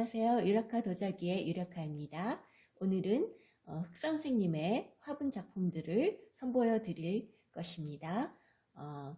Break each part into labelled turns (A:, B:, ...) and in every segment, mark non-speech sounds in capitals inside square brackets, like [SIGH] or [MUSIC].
A: 안녕하세요. 유력화 도자기의 유력화입니다. 오늘은 어, 흑 선생님의 화분 작품들을 선보여 드릴 것입니다. 어,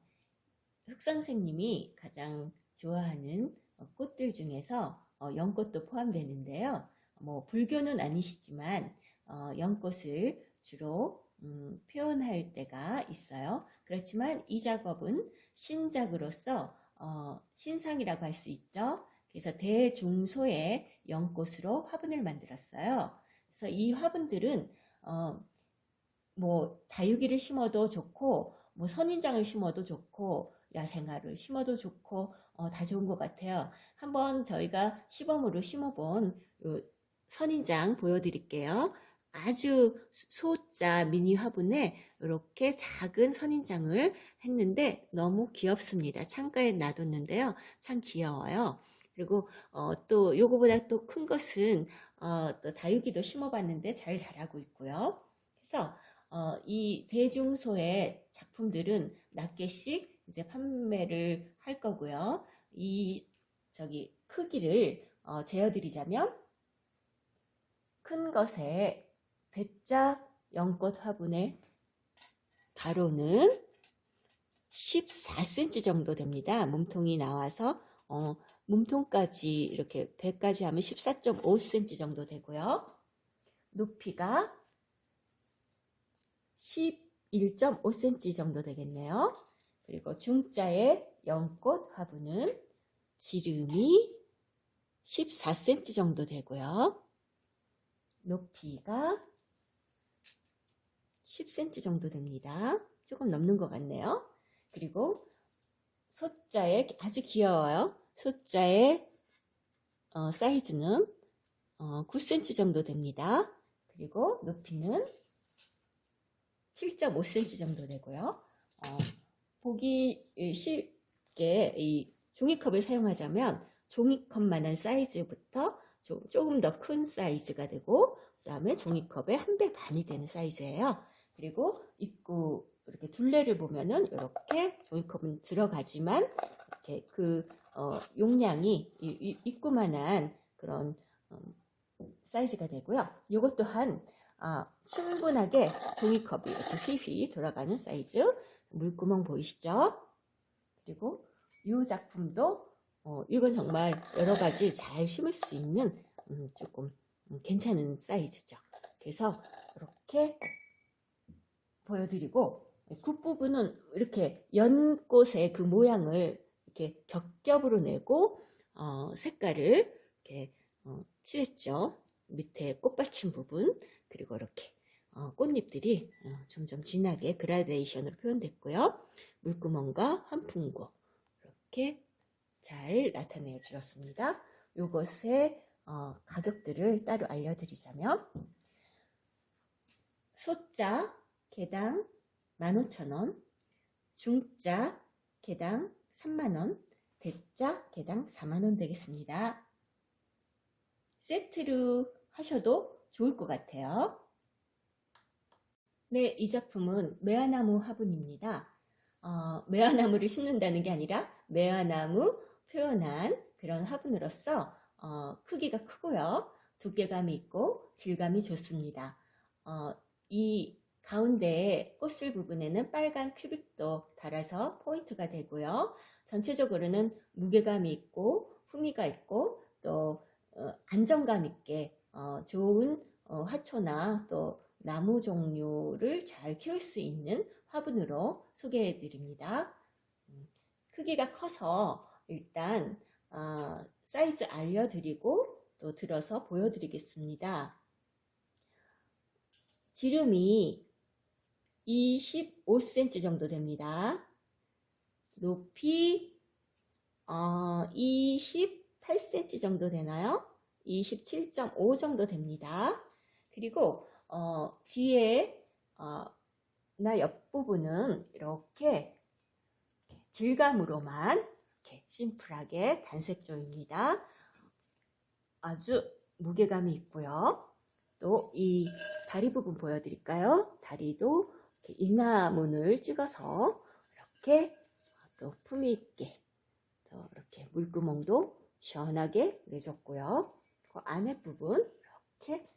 A: 흑 선생님이 가장 좋아하는 어, 꽃들 중에서 어, 연꽃도 포함되는데요. 뭐 불교는 아니시지만 어, 연꽃을 주로 음, 표현할 때가 있어요. 그렇지만 이 작업은 신작으로서 어, 신상이라고 할 수 있죠. 그래서 대중소의 연꽃으로 화분을 만들었어요. 그래서 이 화분들은 어, 뭐 다육이를 심어도 좋고 뭐 선인장을 심어도 좋고 야생화를 심어도 좋고 어, 다 좋은 것 같아요. 한번 저희가 시범으로 심어본 요 선인장 보여드릴게요. 아주 소자 미니 화분에 이렇게 작은 선인장을 했는데 너무 귀엽습니다. 창가에 놔뒀는데요. 참 귀여워요. 그리고 어, 또 요거보다 또 큰 것은 어, 또 다육이도 심어봤는데 잘 자라고 있고요. 그래서 어, 이 대중소의 작품들은 몇 개씩 이제 판매를 할 거고요. 이 저기 크기를 어, 재어드리자면 큰 것에 대자 연꽃 화분의 가로는 14cm 정도 됩니다. 몸통이 나와서 어, 몸통까지 이렇게 배까지 하면 14.5cm 정도 되고요. 높이가 11.5cm 정도 되겠네요. 그리고 중자의 연꽃 화분은 지름이 14cm 정도 되고요. 높이가 10cm 정도 됩니다. 조금 넘는 것 같네요. 그리고 소자의 아주 귀여워요. 소자의 어, 사이즈는 어, 9cm 정도 됩니다. 그리고 높이는 7.5cm 정도 되고요. 어, 보기 쉽게 이 종이컵을 사용하자면 종이컵만한 사이즈부터 조, 조금 더 큰 사이즈가 되고 그 다음에 종이컵의 한 배 반이 되는 사이즈예요. 그리고 입구 이렇게 둘레를 보면은 이렇게 종이컵은 들어가지만 이렇게 그 어, 용량이 입구만한 그런 음, 사이즈가 되고요. 이것 또한 아, 충분하게 종이컵이 이렇게 휘휘 돌아가는 사이즈 물구멍 보이시죠? 그리고 이 작품도 어, 이건 정말 여러 가지 잘 심을 수 있는 음, 조금 음, 괜찮은 사이즈죠. 그래서 이렇게 보여드리고 굿부분은 이렇게 연꽃의 그 모양을 이렇게 겹겹으로 내고 어, 색깔을 이렇게 어, 칠했죠. 밑에 꽃받침 부분 그리고 이렇게 어, 꽃잎들이 어, 점점 진하게 그라데이션으로 표현됐고요. 물구멍과 환풍구 이렇게 잘 나타내 주었습니다. 요것의 어, 가격들을 따로 알려드리자면 소자 개당 15,000원, 중자 개당 3만원, 대자 개당 4만원 되겠습니다. 세트로 하셔도 좋을 것 같아요. 네, 이 작품은 매화나무 화분입니다. 어, 매화나무를 심는다는 게 아니라 매화나무 표현한 그런 화분으로서 어, 크기가 크고요. 두께감이 있고 질감이 좋습니다. 어, 이 가운데 꽃술 부분에는 빨간 큐빅도 달아서 포인트가 되고요. 전체적으로는 무게감이 있고 후미가 있고 또 어, 안정감 있게 어, 좋은 어, 화초나 또 나무 종류를 잘 키울 수 있는 화분으로 소개해 드립니다. 음, 크기가 커서 일단 어, 사이즈 알려드리고 또 들어서 보여드리겠습니다. 지름이 25cm 정도 됩니다. 높이 어, 28cm 정도 되나요? 27.5 정도 됩니다. 그리고 어, 뒤에 어, 나 옆부분은 이렇게 질감으로만 이렇게 심플하게 단색조입니다. 아주 무게감이 있고요. 또 이 다리 부분 보여드릴까요? 다리도 인화문을 찍어서 이렇게 또 품위 있게 또 이렇게 물구멍도 시원하게 내줬고요. 그 안에 부분 이렇게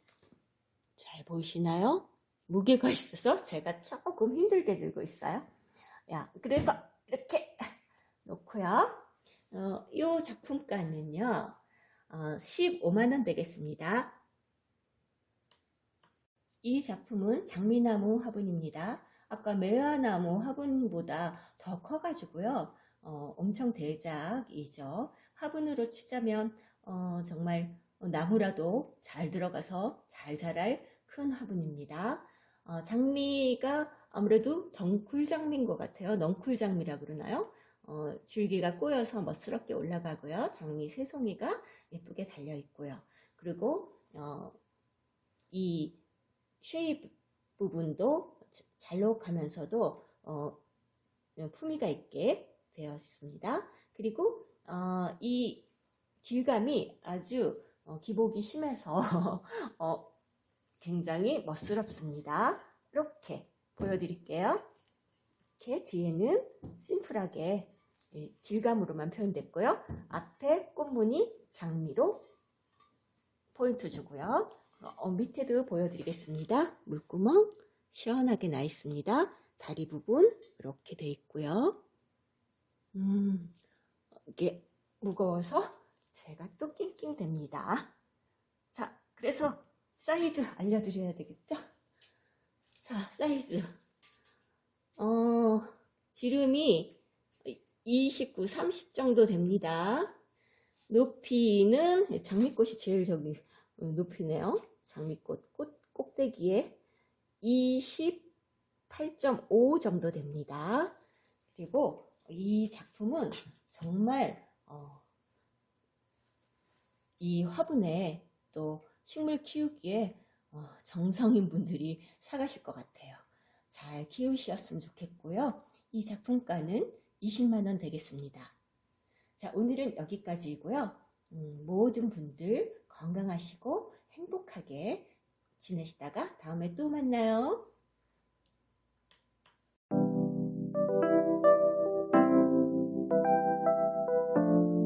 A: 잘 보이시나요? 무게가 있어서 제가 조금 힘들게 들고 있어요. 야, 그래서 이렇게 놓고요. 어, 이 작품가는요, 어, 15만원 되겠습니다. 이 작품은 장미나무 화분입니다. 아까 매화나무 화분보다 더 커가지고요. 어, 엄청 대작이죠. 화분으로 치자면 어, 정말 나무라도 잘 들어가서 잘 자랄 큰 화분입니다. 어, 장미가 아무래도 덩쿨 장미인 것 같아요. 넝쿨 장미라 그러나요? 어, 줄기가 꼬여서 멋스럽게 올라가고요. 장미 새송이가 예쁘게 달려 있고요. 그리고 어, 이 쉐입 부분도 잘록하면서도 어, 품위가 있게 되었습니다. 그리고 어, 이 질감이 아주 어, 기복이 심해서 [LAUGHS] 어, 굉장히 멋스럽습니다. 이렇게 보여드릴게요. 이렇게 뒤에는 심플하게 예, 질감으로만 표현됐고요. 앞에 꽃무늬 장미로 포인트 주고요. 어, 밑에도 보여드리겠습니다. 물구멍 시원하게 나 있습니다. 다리 부분 이렇게 돼 있고요. 음, 이게 무거워서 제가 또 낑낑댑니다. 자, 그래서 사이즈 알려드려야 되겠죠? 자, 사이즈. 어, 지름이 29, 30 정도 됩니다. 높이는 장미꽃이 제일 저기 높이네요. 장미꽃 꽃 꼭대기에 28.5 정도 됩니다. 그리고 이 작품은 정말 어, 이 화분에 또 식물 키우기에 어, 정성인 분들이 사가실 것 같아요. 잘 키우셨으면 좋겠고요. 이 작품가는 20만원 되겠습니다. 자, 오늘은 여기까지이고요. 음, 모든 분들 건강하시고 행복하게 지내시다가 다음에 또 만나요.